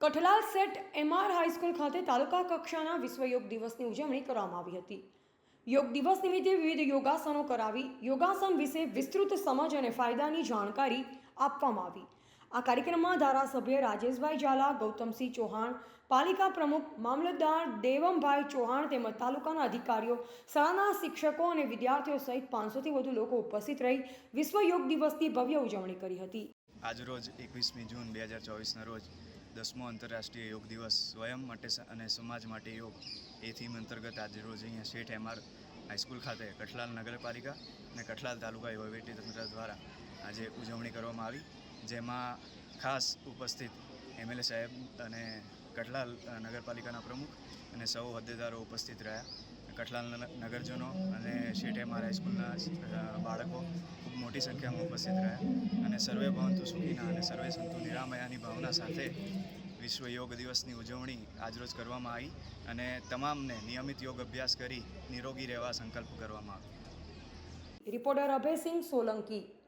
Kathlal set MR high school ખાતે તાલુકા કક્ષાના વિશ્વ યોગ દિવસની ઉજવણી કરવામાં આવી હતી. યોગ દિવસ નિમિત્તે વિવિધ યોગાસનો કરાવી, યોગાસન વિશે વિસ્તૃત સમજ અને ફાયદાની જાણકારી આપવામાં આવી. આ કાર્યક્રમમાં ધારાસભ્ય રાજેશભાઈ ઝાલા, ગૌતમસિંહ ચૌહાણ, પાલિકા પ્રમુખ મામલતદાર દેવમભાઈ ચૌહાણ તેમજ તાલુકાના અધિકારીઓ, શાળાના શિક્ષકો અને વિદ્યાર્થીઓ સહિત પાંચસોથી વધુ લોકો ઉપસ્થિત રહી વિશ્વ યોગ દિવસની ભવ્ય ઉજવણી કરી હતી. આજરોજ એકવીસમી જૂન બે હજાર ચોવીસના રોજ દસમો આંતરરાષ્ટ્રીય યોગ દિવસ સ્વયં માટે અને સમાજ માટે યોગ. એ થીમ અંતર્ગત આજરોજ અહીંયા શેઠ એમઆર હાઈસ્કૂલ ખાતે કઠલાલ નગરપાલિકા અને કઠલાલ તાલુકા તંત્ર દ્વારા આજે ઉજવણી કરવામાં આવી. જેમાં ખાસ ઉપસ્થિત એમએલએ સાહેબ અને કઠલાલ નગરપાલિકાના પ્રમુખ અને સૌ હોદ્દેદારો ઉપસ્થિત રહ્યા. કઠલાલ નગરજનો અને શેઠ એમઆર હાઈસ્કૂલના બાળકો ખૂબ મોટી સંખ્યામાં ઉપસ્થિત રહ્યા અને સર્વે ભવંતુ સુખીના અને સર્વે સંતુ નિરામયાની ભાવના સાથે વિશ્વ યોગ દિવસની ઉજવણી આજરોજ કરવામાં આવી અને તમામને નિયમિત યોગ અભ્યાસ કરી નિરોગી રહેવા સંકલ્પ કરવામાં આવ્યો. રિપોર્ટર અભયસિંહ સોલંકી.